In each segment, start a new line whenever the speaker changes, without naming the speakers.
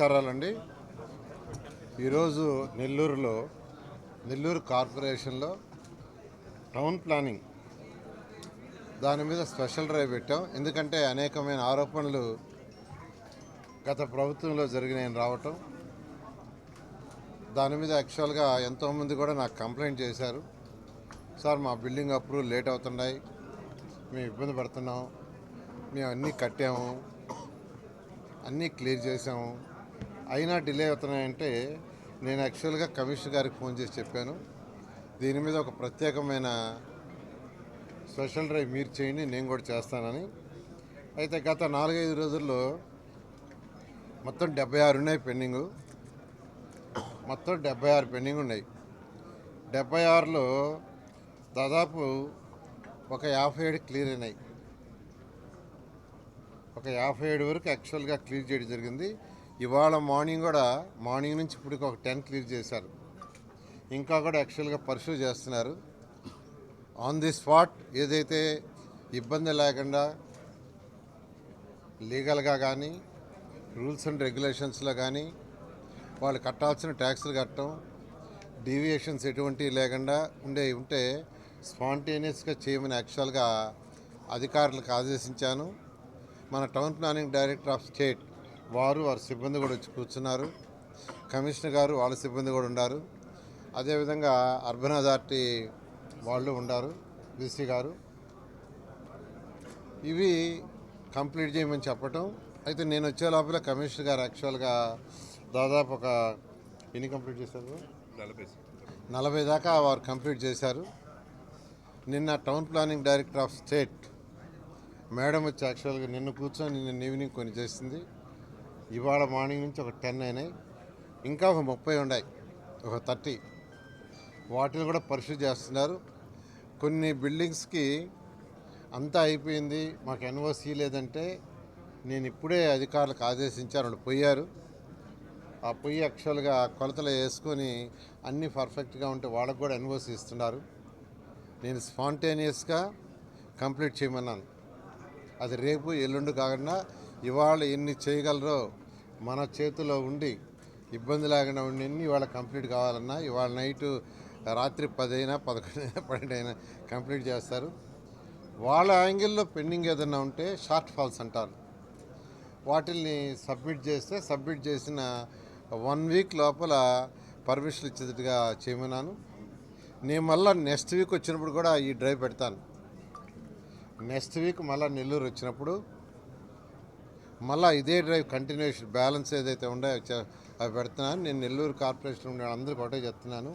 నమస్కారాలండి. ఈరోజు నెల్లూరులో నెల్లూరు కార్పొరేషన్లో టౌన్ ప్లానింగ్. దాని మీద స్పెషల్ డ్రైవ్ పెట్టాం. ఎందుకంటే అనేకమైన ఆరోపణలు గత ప్రభుత్వంలో జరిగినాయని రావటం. దాని మీద యాక్చువల్గా ఎంతోమంది కూడా నాకు కంప్లైంట్ చేశారు. సార్ మా బిల్డింగ్ అప్రూవల్ లేట్ అవుతున్నాయి. మేము ఇబ్బంది పడుతున్నాం. మేము అన్నీ కట్టాము. అన్నీ క్లియర్ చేసాము అయినా డిలే అవుతున్నాయంటే నేను యాక్చువల్గా కమిషనర్ గారికి ఫోన్ చేసి చెప్పాను. దీని మీద ఒక ప్రత్యేకమైన స్పెషల్ డ్రైవ్ మీరు చేయండి నేను కూడా చేస్తానని. అయితే గత నాలుగైదు రోజుల్లో మొత్తం డెబ్బై ఆరు ఉన్నాయి పెండింగ్. మొత్తం డెబ్బై ఆరు పెండింగ్ ఉన్నాయి. డెబ్బై ఆరులో దాదాపు ఒక యాభై ఏడు క్లియర్ అయినాయి. ఒక యాభై ఏడు వరకు యాక్చువల్గా క్లియర్ చేయడం జరిగింది. ఇవాళ మార్నింగ్ కూడా మార్నింగ్ నుంచి ఇప్పటికి ఒక టెన్ క్లియర్ చేశారు. ఇంకా కూడా యాక్చువల్గా పర్సూ చేస్తున్నారు. ఆన్ ది స్పాట్ ఏదైతే ఇబ్బంది లేకుండా లీగల్గా కానీ రూల్స్ అండ్ రెగ్యులేషన్స్లో కానీ వాళ్ళు కట్టాల్సిన ట్యాక్సులు కట్టడం డీవియేషన్స్ ఎటువంటివి లేకుండా ఉండే ఉంటే స్పాంటేనియస్గా చేయమని యాక్చువల్గా అధికారులకు ఆదేశించాను. మన town planning director of state వారు వారి సిబ్బంది కూడా వచ్చి కూర్చున్నారు. కమిషనర్ గారు వాళ్ళ సిబ్బంది కూడా ఉన్నారు అదేవిధంగా అర్బన్ అథారిటీ వాళ్ళు ఉన్నారు బీసీ గారు. ఇవి కంప్లీట్ చేయమని చెప్పటం. అయితే నేను వచ్చే లోపల కమిషనర్ గారు యాక్చువల్గా దాదాపు ఒక ఎన్ని కంప్లీట్ చేశారు? నలభై దాకా వారు కంప్లీట్ చేశారు. నిన్న town planning director of state madam వచ్చి యాక్చువల్గా నిన్న కూర్చొని నిన్న ఈవినింగ్ కొన్ని చేసింది. ఇవాళ మార్నింగ్ నుంచి ఒక టెన్ అయినాయి. ఇంకా ఒక ముప్పై ఉన్నాయి. ఒక థర్టీ. వాటిని కూడా పరిశుద్ధి చేస్తున్నారు. కొన్ని బిల్డింగ్స్కి అంతా అయిపోయింది. మాకు ఎన్ఓసి లేదంటే నేను ఇప్పుడే అధికారులకు ఆదేశించాను వాళ్ళు పోయారు. ఆ పొయ్యి యాక్చువల్గా కొలతలు వేసుకొని అన్నీ పర్ఫెక్ట్గా ఉంటే వాళ్ళకు కూడా ఎన్ఓసి ఇస్తున్నారు. నేను స్పాంటేనియస్గా కంప్లీట్ చేయమన్నాను. అది రేపు ఎల్లుండి కాకుండా ఇవాళ ఎన్ని చేయగలరో మన చేతిలో ఉండి ఇబ్బంది లేకుండా ఉండి ఎన్ని ఇవాళ కంప్లీట్ కావాలన్నా ఇవాళ నైటు రాత్రి పది అయినా పదకొండు పన్నెండు అయినా కంప్లీట్ చేస్తారు. వాళ్ళ యాంగిల్లో పెండింగ్ ఏదైనా ఉంటే షార్ట్ ఫాల్స్ అంటారు. వాటిల్ని సబ్మిట్ చేస్తే సబ్మిట్ చేసిన వన్ వీక్ లోపల పర్మిషన్ ఇచ్చేటట్టుగా చేయమన్నాను. నేను మళ్ళీ నెక్స్ట్ వీక్ వచ్చినప్పుడు కూడా ఈ డ్రైవ్ పెడతాను. నెక్స్ట్ వీక్ మళ్ళీ నెల్లూరు వచ్చినప్పుడు మళ్ళీ ఇదే డ్రైవ్ కంటిన్యూషన్ బ్యాలెన్స్ ఏదైతే ఉండే అవి అవి పెడుతున్నాను. నేను నెల్లూరు కార్పొరేషన్ ఉండే అందరికీ ఒకటే చెప్తున్నాను.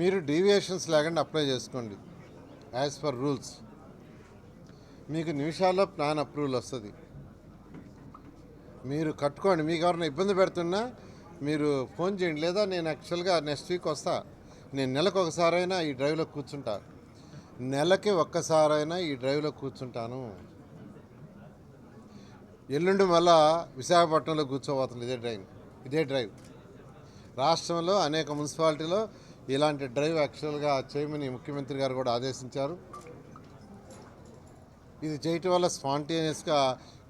మీరు డీవియేషన్స్ లేకుండా అప్లై చేసుకోండి. యాజ్ పర్ రూల్స్ మీకు నిమిషాల్లో ప్లాన్ అప్రూవల్ వస్తుంది. మీరు కట్టుకోండి. మీకు ఎవరైనా ఇబ్బంది పెడుతున్నా మీరు ఫోన్ చేయండి. లేదా నేను యాక్చువల్గా నెక్స్ట్ వీక్ వస్తా. నేను నెలకు ఒకసారైనా ఈ డ్రైవ్లో కూర్చుంటా. నెలకి ఒక్కసారైనా ఈ డ్రైవ్లో కూర్చుంటాను. ఎల్లుండి మళ్ళా విశాఖపట్నంలో కూర్చోబోతుంది ఇదే డ్రైవ్. ఇదే డ్రైవ్. రాష్ట్రంలో అనేక మున్సిపాలిటీలో ఇలాంటి డ్రైవ్ యాక్చువల్గా చేయమని ముఖ్యమంత్రి గారు కూడా ఆదేశించారు. ఇది చేయటం వల్ల స్పాంటేనియస్గా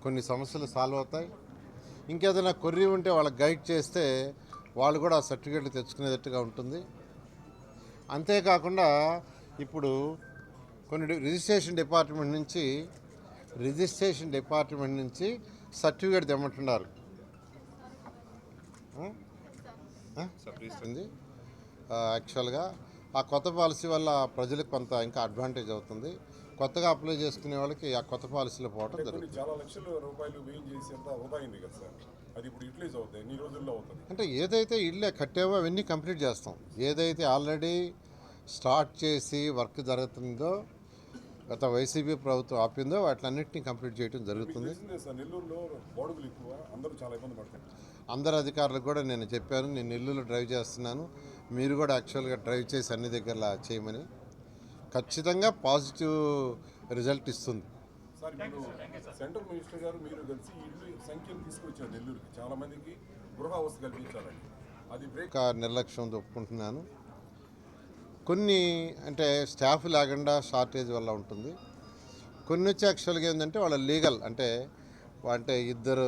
కొన్ని సమస్యలు సాల్వ్ అవుతాయి. ఇంకేదైనా కొర్రీ ఉంటే వాళ్ళకి గైడ్ చేస్తే వాళ్ళు కూడా ఆ సర్టిఫికేట్లు తెచ్చుకునేటట్టుగా ఉంటుంది. అంతేకాకుండా ఇప్పుడు కొన్ని రిజిస్ట్రేషన్ డిపార్ట్మెంట్ నుంచి రిజిస్ట్రేషన్ డిపార్ట్మెంట్ నుంచి సర్టిఫికేట్ తెమ్మంటున్నారు. యాక్చువల్గా ఆ కొత్త పాలసీ వల్ల ప్రజలకు కొంత ఇంకా అడ్వాంటేజ్ అవుతుంది. కొత్తగా అప్లై చేసుకునే వాళ్ళకి ఆ కొత్త పాలసీలో పోవటం జరుగుతుంది.
చాలా లక్షల రూపాయలు వ్యయం చేసి అంతా వృధా అయింది కదా సార్. అది ఇప్పుడు యూటిలైజ్ అవుతాయి ఎన్ని రోజుల్లో అవుతుంది
అంటే ఏదైతే ఇళ్ళే కట్టావో అవన్నీ కంప్లీట్ చేస్తాం. ఏదైతే ఆల్రెడీ స్టార్ట్ చేసి వర్క్ జరుగుతుందో గత వైసీపీ ప్రభుత్వం ఆపిందో వాటిలన్నింటినీ కంప్లీట్ చేయడం జరుగుతుంది.
అందరూ
అధికారులకు కూడా నేను చెప్పాను నేను నెల్లూరులో డ్రైవ్ చేస్తున్నాను మీరు కూడా యాక్చువల్గా డ్రైవ్ చేసి అన్ని దగ్గరలా చేయమని. ఖచ్చితంగా పాజిటివ్ రిజల్ట్ ఇస్తుంది.
సెంట్రల్ మినిస్టర్ గారు మీరు కలిసి ఇల్లు సంఖ్యను తీసుకొచ్చారు నెల్లూరుకి. చాలా మందికి గృహ అవస్థ కల్పించాలని. అది
నిర్లక్ష్యం ఒప్పుకుంటున్నాను. కొన్ని అంటే స్టాఫ్ లేకుండా షార్టేజ్ వల్ల ఉంటుంది. కొన్ని వచ్చి యాక్చువల్గా ఏంటంటే వాళ్ళ లీగల్ అంటే అంటే ఇద్దరు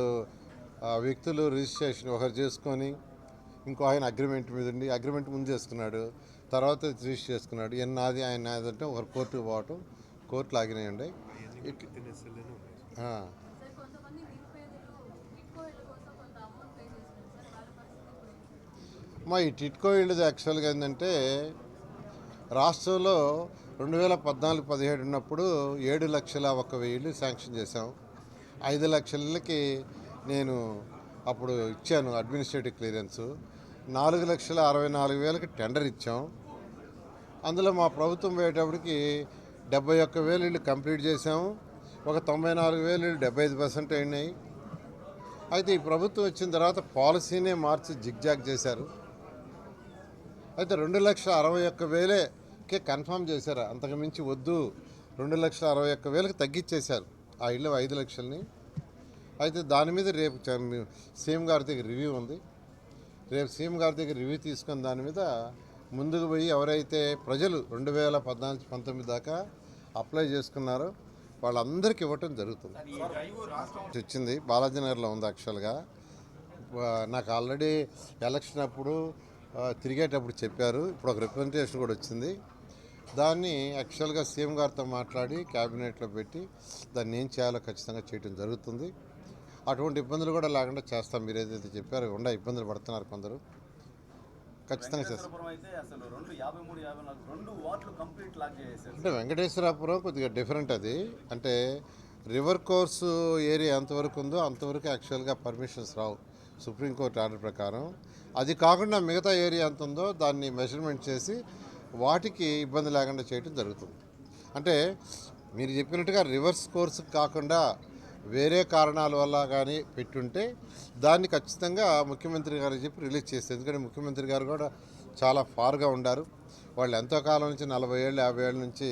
వ్యక్తులు రిజిస్ట్రేషన్ ఒకరు చేసుకొని ఇంకో ఆయన అగ్రిమెంట్ మీద ఉండి అగ్రిమెంట్ ముందు చేసుకున్నాడు తర్వాత రిజిస్టర్ చేసుకున్నాడు. ఈయన నాది ఆయన నాది అంటే ఒకరు కోర్టుకు పోవటం కోర్టులు ఆగినాయండి.
ఇళ్ళ?
మా ఈ టిట్కో ఇళ్ళది యాక్చువల్గా ఏంటంటే రాష్ట్రంలో రెండు వేల పద్నాలుగు పదిహేడు ఉన్నప్పుడు ఏడు లక్షల ఒక వెయ్యిలు శాంక్షన్ చేశాం. ఐదు లక్షలకి నేను అప్పుడు ఇచ్చాను అడ్మినిస్ట్రేటివ్ క్లియరెన్సు. నాలుగు లక్షల అరవై నాలుగు వేలకి టెండర్ ఇచ్చాం. అందులో మా ప్రభుత్వం పోయేటప్పటికి డెబ్బై ఒక్క వేలు ఇళ్ళు కంప్లీట్ చేసాము ఒక తొంభై నాలుగు వేలు ఇళ్ళు డెబ్బై ఐదు పర్సెంట్ అయినాయి. అయితే ఈ ప్రభుత్వం వచ్చిన తర్వాత పాలసీనే మార్చి జిగ్జాగ్ చేశారు. అయితే రెండు లక్షల అరవై ఒక్క వేలే వేలేకే కన్ఫర్మ్ చేశారు? అంతకు మించి వద్దు. రెండు లక్షల అరవై ఒక్క వేలకు తగ్గించేశారు ఆ ఇల్లు ఐదు లక్షల్ని. అయితే దాని మీద రేపు సీఎం గారి దగ్గర రివ్యూ ఉంది. రేపు సీఎం గారి దగ్గర రివ్యూ తీసుకుని దాని మీద ముందుకు పోయి ఎవరైతే ప్రజలు రెండు వేల పద్నాలుగు పంతొమ్మిది దాకా అప్లై చేసుకున్నారో వాళ్ళందరికీ ఇవ్వటం జరుగుతుంది. వచ్చింది. బాలాజీ నగర్లో ఉంది యాక్చువల్గా. నాకు ఆల్రెడీ ఎలక్షన్ అప్పుడు తిరిగేటప్పుడు చెప్పారు. ఇప్పుడు ఒక రిప్రజెంటేషన్ కూడా వచ్చింది. దాన్ని యాక్చువల్గా సీఎం గారితో మాట్లాడి క్యాబినెట్లో పెట్టి దాన్ని ఏం చేయాలో ఖచ్చితంగా చేయడం జరుగుతుంది. అటువంటి ఇబ్బందులు కూడా లేకుండా చేస్తాం. మీరు ఏదైతే చెప్పారో ఉండా ఇబ్బందులు పడుతున్నారు కొందరు. ఖచ్చితంగా చేస్తాం. అంటే వెంకటేశ్వరాపురం కొద్దిగా డిఫరెంట్ అది. అంటే రివర్ కోర్సు ఏరియా ఎంతవరకు ఉందో అంతవరకు యాక్చువల్గా పర్మిషన్స్ రావు. సుప్రీంకోర్టు ఆర్డర్ ప్రకారం. అది కాకుండా మిగతా ఏరియా ఎంత ఉందో దాన్ని మెజర్మెంట్ చేసి వాటికి ఇబ్బంది లేకుండా చేయటం జరుగుతుంది. అంటే మీరు చెప్పినట్టుగా రివర్స్ కోర్స్ కాకుండా వేరే కారణాల వల్ల కానీ పెట్టుంటే దాన్ని ఖచ్చితంగా ముఖ్యమంత్రి గారు చెప్పి రిలీజ్ చేస్తారు. ఎందుకంటే ముఖ్యమంత్రి గారు కూడా చాలా ఫార్గా ఉండారు. వాళ్ళు ఎంతో కాలం నుంచి నలభై ఏళ్ళు యాభై ఏళ్ళ నుంచి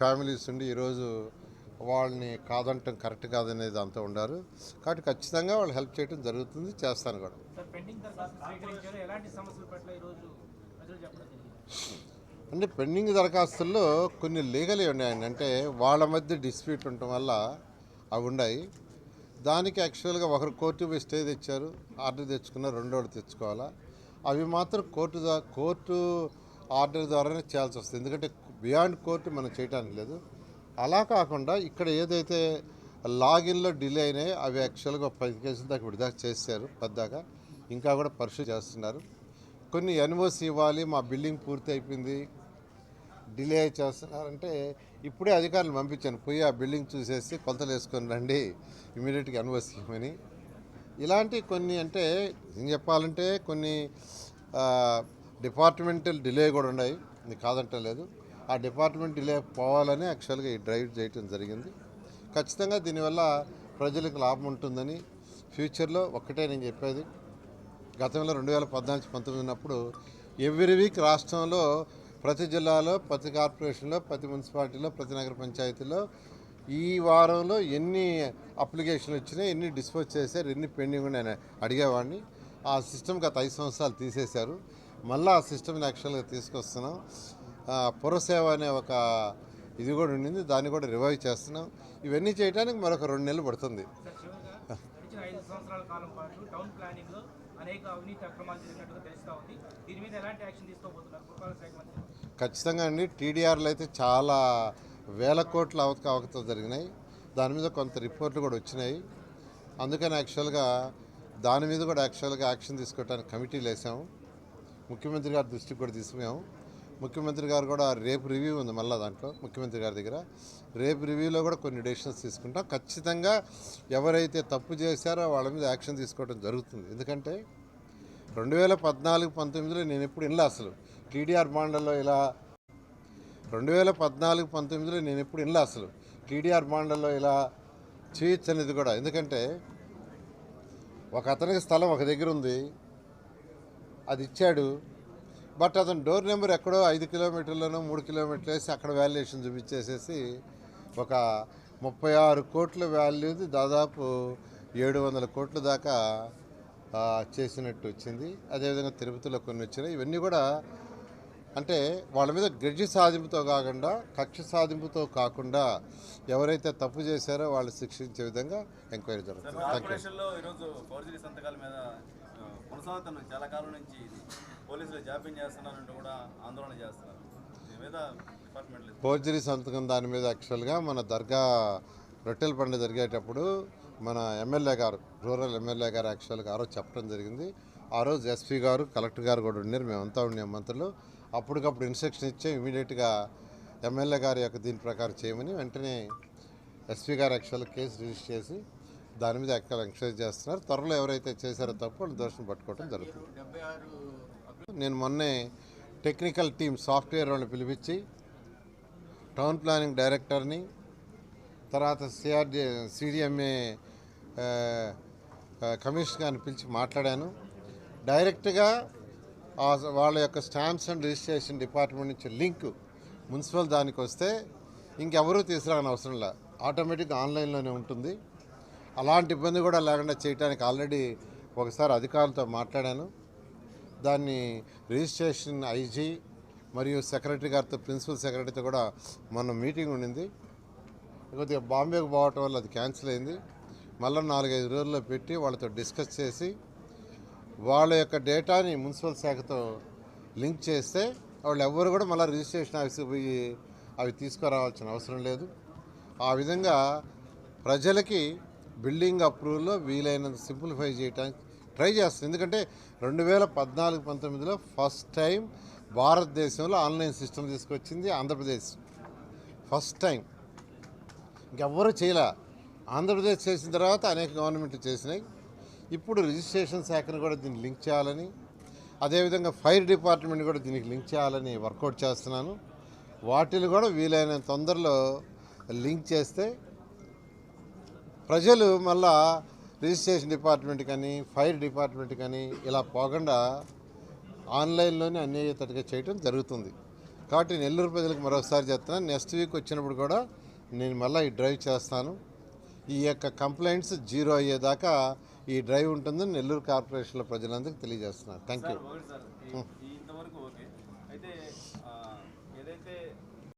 ఫ్యామిలీస్ ఉండి ఈరోజు వాళ్ళని కాదంటం కరెక్ట్ కాదనేది అంతా ఉండారు. కాబట్టి ఖచ్చితంగా వాళ్ళు హెల్ప్ చేయడం జరుగుతుంది చేస్తాను కూడా. అంటే పెండింగ్ దరఖాస్తుల్లో కొన్ని లీగలే ఉన్నాయండి. అంటే వాళ్ళ మధ్య డిస్ప్యూట్ ఉండటం వల్ల అవి ఉన్నాయి దానికి యాక్చువల్గా ఒకరు కోర్టు పోయి స్టే తెచ్చారు. ఆర్డర్ తెచ్చుకున్న రెండోడు తెచ్చుకోవాలా. అవి మాత్రం కోర్టు కోర్టు ఆర్డర్ ద్వారానే చేయాల్సి వస్తుంది. ఎందుకంటే బియాండ్ కోర్టు మనం చేయడానికి లేదు. అలా కాకుండా ఇక్కడ ఏదైతే లాగిన్లో డిలే అయినాయి అవి యాక్చువల్గా పది కేసుల దాకా విడుదల చేశారు. పెద్దగా ఇంకా కూడా పరిశీలి చేస్తున్నారు. కొన్ని ఎన్ఓసి ఇవ్వాలి. మా బిల్డింగ్ పూర్తి అయిపోయింది. డిలే చేస్తున్నారంటే ఇప్పుడే అధికారులు పంపించాను. పోయి ఆ బిల్డింగ్ చూసేసి కొలతలు వేసుకొని రండి ఇమీడియట్గా అనువసిమని ఇవ్వమని ఇలాంటి కొన్ని అంటే ఏం చెప్పాలంటే కొన్ని డిపార్ట్మెంటల్ డిలే కూడా ఉన్నాయి. ఇది కాదంటలేదు ఆ డిపార్ట్మెంట్ డిలే పోవాలని యాక్చువల్గా ఈ డ్రైవ్ చేయటం జరిగింది. ఖచ్చితంగా దీనివల్ల ప్రజలకు లాభం ఉంటుందని ఫ్యూచర్లో ఒక్కటే నేను చెప్పేది. గతంలో రెండు వేల పద్నాలుగు పంతొమ్మిది ఉన్నప్పుడు ఎవ్రీ వీక్ రాష్ట్రంలో ప్రతి జిల్లాలో ప్రతి కార్పొరేషన్లో ప్రతి మున్సిపాలిటీలో ప్రతి నగర పంచాయతీలో ఈ వారంలో ఎన్ని అప్లికేషన్లు వచ్చినాయి ఎన్ని డిస్పోజ్ చేశారు ఎన్ని పెండింగ్ ఉన్నాయని అడిగేవాడిని. ఆ సిస్టమ్ గత ఐదు సంవత్సరాలు తీసేశారు. మళ్ళీ ఆ సిస్టమ్ని యాక్చువల్గా తీసుకొస్తున్నాం. పురసేవ అనే ఒక ఇది కూడా ఉండింది. దాన్ని కూడా రివైవ్ చేస్తున్నాం. ఇవన్నీ చేయడానికి మరొక రెండు నెలలు పడుతుంది.
అనేక అవినీతి అక్రమాలు జరిగినట్టుగా తెలుస్తా ఉంది. దీని మీద ఎలాంటి యాక్షన్ తీసుకోబోతున్నారు? పురపాలక శాఖ మంత్రి
ఖచ్చితంగా అండి. టీడీఆర్లు అయితే చాలా వేల కోట్ల అవతక అవకతలు జరిగినాయి. దాని మీద కొంత రిపోర్ట్లు కూడా వచ్చినాయి. అందుకని యాక్చువల్గా దాని మీద కూడా యాక్చువల్గా యాక్షన్ తీసుకోవడానికి కమిటీలు వేసాము ముఖ్యమంత్రి గారి దృష్టికి కూడా తీసుకున్నాము ముఖ్యమంత్రి గారు కూడా రేపు రివ్యూ ఉంది మళ్ళీ దాంట్లో ముఖ్యమంత్రి గారి దగ్గర. రేపు రివ్యూలో కూడా కొన్ని డెసిషన్స్ తీసుకుంటాం. ఖచ్చితంగా ఎవరైతే తప్పు చేశారో వాళ్ళ మీద యాక్షన్ తీసుకోవడం జరుగుతుంది. ఎందుకంటే రెండు వేల పద్నాలుగు పంతొమ్మిదిలో నేను ఎప్పుడు వినలే అసలు. టీడీఆర్ బాండ్లలో ఇలా రెండు వేల పద్నాలుగు పంతొమ్మిదిలో నేను ఎప్పుడు వినలే అసలు. టీడీఆర్ బాండ్లలో ఇలా చేయొచ్చు అనేది కూడా. ఎందుకంటే ఒక అతనికి స్థలం ఒక దగ్గర ఉంది. అది ఇచ్చాడు. బట్ అతను డోర్ నెంబర్ ఎక్కడో ఐదు కిలోమీటర్లను మూడు కిలోమీటర్లు వేసి అక్కడ వాల్యుయేషన్ చూపించేసేసి ఒక ముప్పై ఆరు కోట్ల వాల్యూది దాదాపు ఏడు వందల కోట్ల దాకా చేసినట్టు వచ్చింది. అదేవిధంగా తిరుపతిలో కొన్ని వచ్చినాయి. ఇవన్నీ కూడా అంటే వాళ్ళ మీద గడ్జి సాధింపుతో కాకుండా కక్ష సాధింపుతో కాకుండా ఎవరైతే తప్పు చేశారో వాళ్ళు శిక్షించే విధంగా ఎంక్వైరీ జరుగుతుంది. థ్యాంక్ యూ
ఫోర్జరీ సంతకాల మీద ఆ, కొనసాగుతున్న చాలా కాలం నుంచి ఇది పోలీసులు జాప్యం చేస్తున్నారంటూ కూడా ఆందోళన చేస్తున్నారు. దీని మీద డిపార్ట్మెంట్ లేదు.
ఫోర్జరీ సంతకం దాని మీద యాక్చువల్గా మన దర్గా రొట్టెల పండుగ జరిగేటప్పుడు మన ఎమ్మెల్యే గారు రూరల్ ఎమ్మెల్యే గారు యాక్చువల్గా ఆ రోజు చెప్పడం జరిగింది. ఆ రోజు ఎస్పీ గారు కలెక్టర్ గారు కూడా ఉన్నారు మేమంతా ఉండే మంత్రులు. అప్పటికప్పుడు ఇన్స్ట్రక్షన్ ఇచ్చే ఇమీడియట్గా ఎమ్మెల్యే గారి యొక్క దీని ప్రకారం చేయమని వెంటనే ఎస్పీ గారు యాక్చువల్ కేసు రిజిస్టర్ చేసి దాని మీద యాక్చువల్ ఎంక్వైరీ చేస్తున్నారు. త్వరలో ఎవరైతే చేశారో తప్పు వాళ్ళు దోషం పట్టుకోవడం జరుగుతుంది. నేను మొన్నే టెక్నికల్ టీమ్ సాఫ్ట్వేర్ వాళ్ళని పిలిపించి టౌన్ ప్లానింగ్ డైరెక్టర్ని తర్వాత సిఆర్డి సిడిఎంఏ కమిషనర్ గారిని పిలిచి మాట్లాడాను. డైరెక్ట్గా వాళ్ళ యొక్క స్టాంప్స్ అండ్ రిజిస్ట్రేషన్ డిపార్ట్మెంట్ నుంచి లింక్ మున్సిపల్ దానికి వస్తే ఇంకెవరూ తీసుకురాని అవసరం లే. ఆటోమేటిక్గా ఆన్లైన్లోనే ఉంటుంది. అలాంటి ఇబ్బంది కూడా లేకుండా చేయడానికి ఆల్రెడీ ఒకసారి అధికారులతో మాట్లాడాను. దాన్ని రిజిస్ట్రేషన్ ఐజీ మరియు సెక్రటరీ గారితో ప్రిన్సిపల్ సెక్రటరీతో కూడా మొన్న మీటింగ్ ఉండింది. కొద్దిగా బాంబేకి పోవటం వల్ల అది క్యాన్సిల్ అయింది. మళ్ళీ నాలుగైదు రోజుల్లో పెట్టి వాళ్ళతో డిస్కస్ చేసి వాళ్ళ యొక్క డేటాని మున్సిపల్ శాఖతో లింక్ చేస్తే వాళ్ళు ఎవ్వరు కూడా మళ్ళీ రిజిస్ట్రేషన్ ఆఫీస్కి పోయి అవి తీసుకురావాల్సిన అవసరం లేదు. ఆ విధంగా ప్రజలకి బిల్డింగ్ అప్రూవల్లో వీలైనంత సింప్లిఫై చేయడానికి ట్రై చేస్తుంది. ఎందుకంటే రెండు వేల పద్నాలుగు పంతొమ్మిదిలో ఫస్ట్ టైం భారతదేశంలో ఆన్లైన్ సిస్టమ్ తీసుకొచ్చింది ఆంధ్రప్రదేశ్. First time. ఇంకెవ్వరూ చేయలే. ఆంధ్రప్రదేశ్ చేసిన తర్వాత అనేక గవర్నమెంట్లు చేసినాయి. ఇప్పుడు రిజిస్ట్రేషన్ శాఖను కూడా దీన్ని లింక్ చేయాలని అదేవిధంగా ఫైర్ డిపార్ట్మెంట్ కూడా దీనికి లింక్ చేయాలని వర్కౌట్ చేస్తున్నాను. వాటిని కూడా వీలైన తొందరలో లింక్ చేస్తే ప్రజలు మళ్ళా రిజిస్ట్రేషన్ డిపార్ట్మెంట్ కానీ ఫైర్ డిపార్ట్మెంట్ కానీ ఇలా పోకుండా ఆన్లైన్లోనే అన్యాయతటిగా చేయడం జరుగుతుంది. కాబట్టి నెల్లూరు ప్రజలకు మరోసారి చెప్తున్నాను నెక్స్ట్ వీక్ వచ్చినప్పుడు కూడా నేను మళ్ళీ ఈ డ్రైవ్ చేస్తాను. ఈ యొక్క కంప్లైంట్స్ జీరో అయ్యేదాకా ఈ డ్రైవ్ ఉంటుందని నెల్లూరు కార్పొరేషన్లో ప్రజలందరికీ తెలియజేస్తున్నారు. Thank you.